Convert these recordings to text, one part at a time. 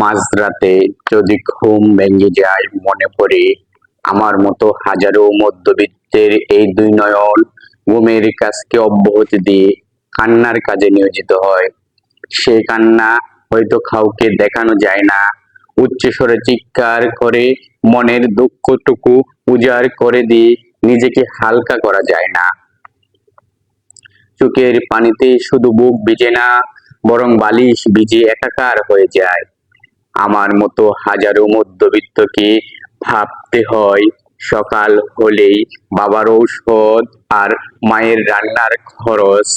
মাঝরাতে যদি ঘুম ভেঙে যায়, মনে পড়ে আমার মতো হাজারো মধ্যবিত্তের এই দুই নয়ন ঘুমের কাজকে অব্যাহতি দিয়ে কান্নার কাজে নিয়োজিত হয়। সেই কান্না হয়তো কাউকে দেখানো যায় না। উচ্চস্বরে চিৎকার করে, মনের দুঃখটুকু উজাড় করে দিয়ে নিজেকে হালকা করা যায় না। চোখের পানিতে শুধু বুক ভিজে না বরং বালিশ ভিজে একাকার হয়ে যায়। আমার মতো হাজারো মধ্যবিত্তকে ভাবতে হয়, সকাল হলেই বাবার ঔষধ আর মায়ের রান্নার খরচ,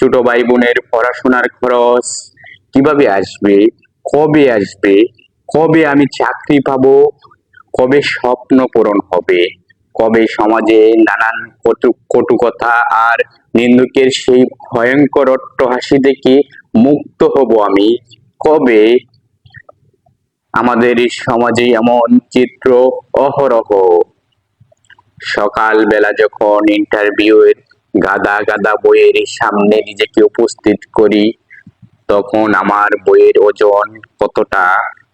ছোট ভাই বোনের পড়াশোনার খরচ। কীভাবে আসবে? কবে আসবে? কবে আমি চাকরি পাবো? কবে স্বপ্ন পূরণ হবে? কবে সমাজে নানান কটু কটু কথা আর নিন্দুকের সেই ভয়ঙ্কর অট্টহাসি থেকে মুক্ত হব আমি। কবে? আমাদের সমাজে এমন চিত্র অহরহ। সকাল বেলা যখন ইন্টারভিউয়ের গাদা গাদা বইয়ের সামনে নিজেকে উপস্থিত করি, তখন আমার বইয়ের ওজন কতটা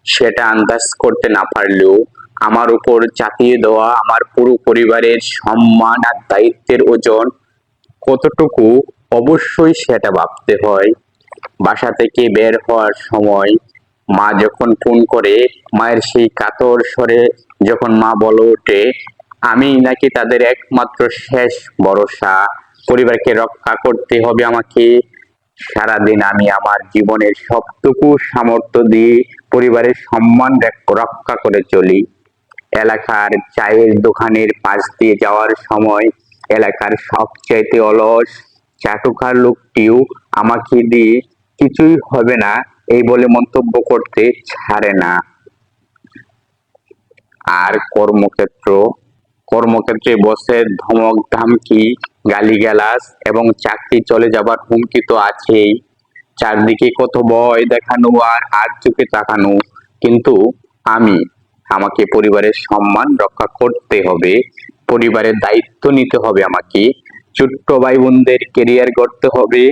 সেটা আন্দাজ করতে না পারলেও আমার উপর চাপিয়ে দেওয়া আমার পুরো পরিবারের সম্মান আর দায়িত্বের ওজন কতটুকু অবশ্যই সেটা ভাবতে হয়। বাসা থেকে বের হওয়ার সময় মা যখন ফোন করে, মায়ের সেই কাতর স্বরে যখন মা বলে ওঠে, আমি নাকি তাদের একমাত্র শেষ ভরসা। পরিবারকে রক্ষা করতে হবে আমাকে। সারাদিন আমি আমার জীবনের সবটুকু সামর্থ্য দিয়ে পরিবারের সম্মান রক্ষা করে চলি। এলাকার চায়ের দোকানের পাশ দিয়ে যাওয়ার সময় এলাকার সবচাইতে অলস চাটুকার লোকটিও আমাকে দিয়ে কিছুই হবে না, এই বলে মন্তব্য করতে ছাড়ে না। আর কর্মক্ষেত্র, কর্মক্ষেত্রে বসে ধমক, ধামকি, গালিগালাজ এবং চাকরি চলে যাবার হুমকি তো আছেই। চারদিকে কত ভয় দেখানো আর আর চোখে তাকানো। কিন্তু আমি, আমাকে পরিবারের সম্মান রক্ষা করতে হবে, পরিবারের দায়িত্ব নিতে হবে আমাকে, ছোট্ট ভাই বোনদের কেরিয়ার করতে হবে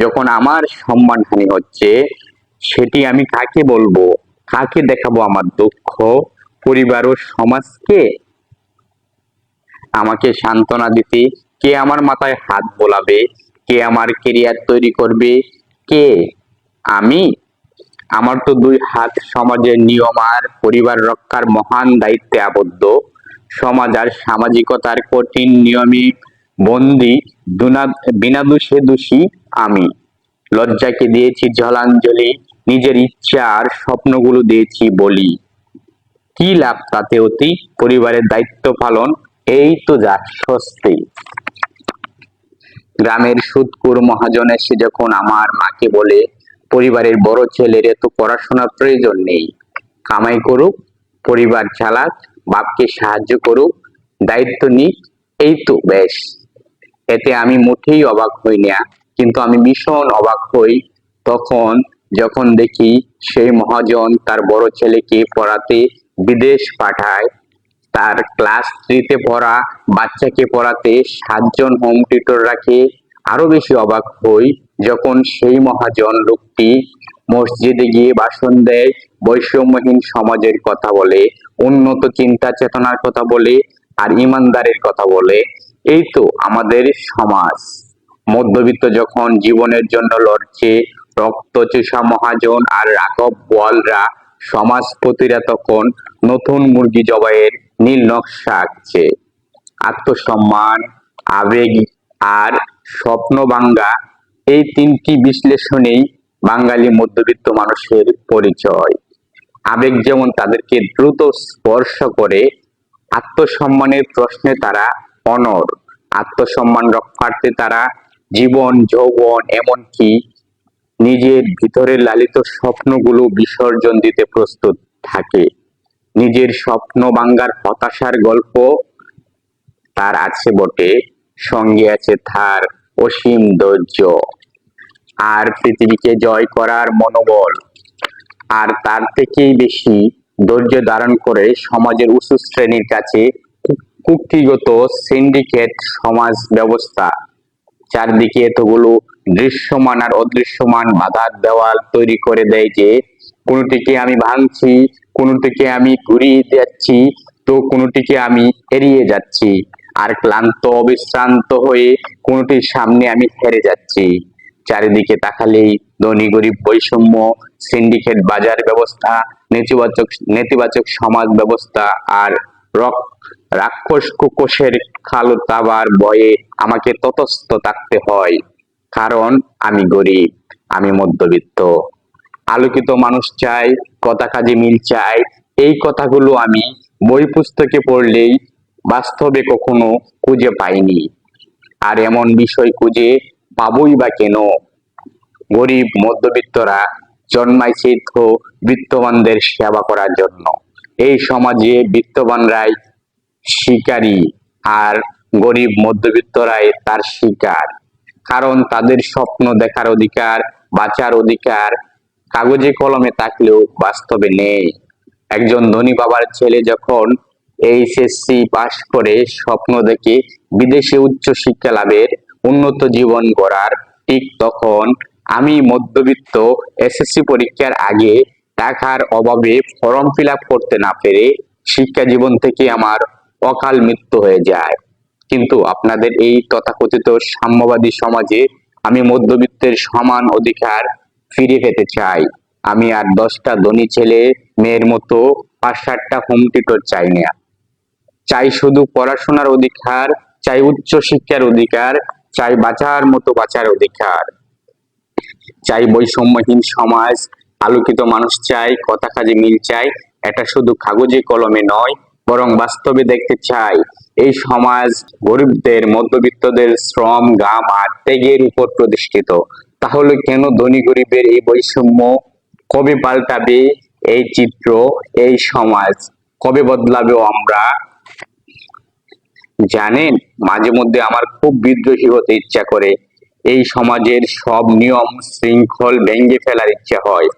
যখন আমার সম্মানহানি হচ্ছে, সেটি আমি কাকে বলব? কাকে দেখাবো আমার দুঃখ? পরিবার ও সমাজকে? আমাকে সান্ত্বনা দিতে কে আমার মাথায় হাত বোলাবে? কে আমার কেরিয়ার তৈরি করবে? কে? আমি? আমার তো দুই হাত সমাজের নিয়ম আর পরিবার রক্ষার মহান দায়িত্বে আবদ্ধ। সমাজ আর সামাজিকতার কঠিন নিয়মে বন্দি বিনা দোষে দোষী আমি। লজ্জাকে দিয়েছি জলাঞ্জলি, নিজের ইচ্ছা আর স্বপ্নগুলো দিয়েছি বলি। কি লাভ তাতে অতি? পরিবারের দায়িত্ব পালন, এই তো যা স্বস্তি। গ্রামের সুদকুর মহাজন এসে যখন আমার মাকে বলে, পরিবারের বড় ছেলের এত পড়াশোনার প্রয়োজন নেই। কামাই করুক, পরিবার চালাক, বাপকে সাহায্য করুক, দায়িত্ব নিক, এই তো বেশ। এতে আমি মোটেই অবাক হই না। কিন্তু আমি ভীষণ অবাক হই তখন যখন দেখি সেই মহাজন তার বড় ছেলেকে পড়াতে বিদেশ পাঠায়। তার ক্লাস থ্রিতে পড়া বাচ্চাকে পড়াতে সাতজন হোম টিউটর রাখে। আরও বেশি অবাক হই যখন সেই মহাজন লোকটি মসজিদে গিয়ে ভাষণ দেয়, বৈষম্যহীন সমাজের কথা বলে, উন্নত চিন্তা চেতনার কথা বলে, আর ইমানদারের কথা বলে। এই তো আমাদের সমাজ। মধ্যবিত্ত যখন জীবনের জন্য লড়ছে, রক্তচোষা মহাজন আর রাঘব বোয়ালরা সমাজপতিরা তখন নতুন মুরগি জবাইয়ের নীল নকশা আঁকছে। আত্মসম্মান, আবেগ আর স্বপ্ন বাঙ্গা এই তিনটি বিশ্লেষণেই বাঙালি মধ্যবিত্ত মানুষের পরিচয়। আবেগ যেমন তাদেরকে দ্রুত স্পর্শ করে, আত্মসম্মানের প্রশ্নে তারা অনর আত্মসম্মান রক্ষার্থে তারা জীবন, যৌবন, এমনকি নিজের ভিতরে লালিত স্বপ্নগুলো বিসর্জন দিতে প্রস্তুত থাকে। নিজের স্বপ্ন বাঙ্গার হতাশার গল্প তার আছে বটে, সঙ্গে আছে তার অসীম ধৈর্য। আর পৃথিবীকে জয় করার মনোবল, আর তার থেকেই বেশি ধৈর্য ধারণ করে সমাজের উঁচু শ্রেণির কাছে কু- কুক্ষিগত সিন্ডিকেট সমাজ ব্যবস্থা। চারদিকে এতগুলো দৃশ্যমান আর অদৃশ্যমান বাধার দেওয়াল তৈরি করে দেয় যে, কোনোটিকে আমি ভাঙছি, কোনোটিকে আমি ঘুরিয়ে যাচ্ছি, তো কোনোটিকে আমি এড়িয়ে যাচ্ছি। আর ক্লান্ত, অবিশ্রান্ত হয়ে কোনোটির সামনে আমি হেরে যাচ্ছি। চারিদিকে তাকালেই ধনী, গরিব, বৈষম্য সিন্ডিকেট বাজার ব্যবস্থা, নেতিবাচক নেতিবাচক সমাজ ব্যবস্থা আর রক রাক্ষস কুকোষের খালো তাবার বয়ে আমাকে ততস্থ থাকতে হয়, কারণ আমি গরিব, আমি মধ্যবিত্ত। আলোকিত মানুষ চাই, কথা কাজে মিল চাই, এই কথাগুলো আমি বই পুস্তকে পড়লেই বাস্তবে কখনো খুঁজে পাইনি। আর এমন বিষয় খুঁজে পাবই বা কেন? গরিব মধ্যবিত্তরা জন্মাইছে তো বিত্তবানদের সেবা করার জন্য। এই সমাজে বিত্তবানরাই শিকারী আর গরিব মধ্যবিত্তরাই তার শিকার। কারণ তাদের স্বপ্ন দেখার অধিকার, বাঁচার অধিকার কাগজে কলমে থাকলেও বাস্তবে নেই। একজন ধনী বাবার ছেলে যখন এইচএসসি পাশ করে স্বপ্ন দেখে বিদেশে উচ্চ শিক্ষা লাভের উন্নত জীবন গড়ার, ঠিক তখন আমি মধ্যবিত্ত এসএসসি পরীক্ষার আগে টাকার অভাবে ফর্ম ফিল করতে না পেরে শিক্ষা জীবন থেকে আমার অকাল মৃত্যু হয়ে যায়। কিন্তু আপনাদের এই তথাকথিত সাম্যবাদী সমাজে আমি মধ্যবিত্তের সমান অধিকার ফিরে পেতে চাই। আমি আর দশটা ধনী ছেলে মেয়ের মতো পাঁচ সাতটা হোম টিউটর চাই না। চাই শুধু পড়াশোনার অধিকার, চাই উচ্চ শিক্ষার অধিকার, চাই বাঁচার মতো বাঁচার অধিকার। চাই বৈষম্যহীন সমাজ, আলোকিত মানুষ চাই, কথা কাজে মিল চাই, এটা শুধু কাগজে কলমে নয় বরং বাস্তবে দেখতে চাই, এই সমাজ গরিবদের, মধ্যবিত্তদের শ্রম গাম আর ত্যাগের উপর প্রতিষ্ঠিত। তাহলে কেন ধনী গরিবের এই বৈষম্য কবে পাল্টাবে এই চিত্র, এই সমাজ? কবে বদলাবে আমরা? জানেন, মাঝে মধ্যে আমার খুব বিদ্রোহী হতে ইচ্ছা করে। এই সমাজের সব নিয়ম, শৃঙ্খল ভেঙে ফেলার ইচ্ছা হয়।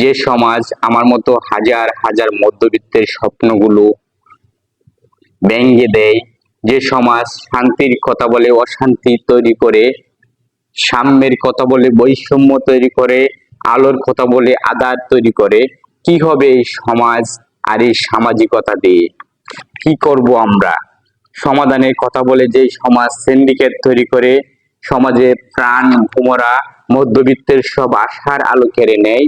যে সমাজ আমার মতো হাজার হাজার মধ্যবিত্তের স্বপ্নগুলো ভেঙে দেয়, যে সমাজ শান্তির কথা বলে অশান্তি তৈরি করে, সাম্যের কথা বলে বৈষম্য তৈরি করে, আলোর কথা বলে আদার তৈরি করে, কি হবে এই সমাজ আর এই সামাজিকতা দিয়ে? কি করব আমরা? সমাধানের কথা বলে যে সমাজ সিন্ডিকেট তৈরি করে, সমাজে প্রাণ ভোমরা মধ্যবিত্তের সব আশার আলো কেড়ে নেয়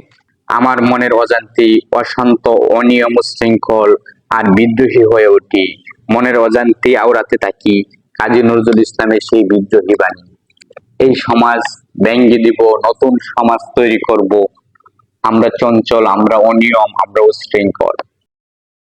আমার মনের অজান্তি অশান্ত, অনিয়ম শৃঙ্খল আর বিদ্রোহী হয়ে উঠি। মনের অজান্তি আওড়াতে থাকি কাজী নজরুল ইসলামের সেই বিদ্রোহী বাণী। এই সমাজ ব্যাঙ্গে দিব, নতুন সমাজ তৈরি করব। আমরা চঞ্চল, আমরা অনিয়ম, আমরা উশৃঙ্খল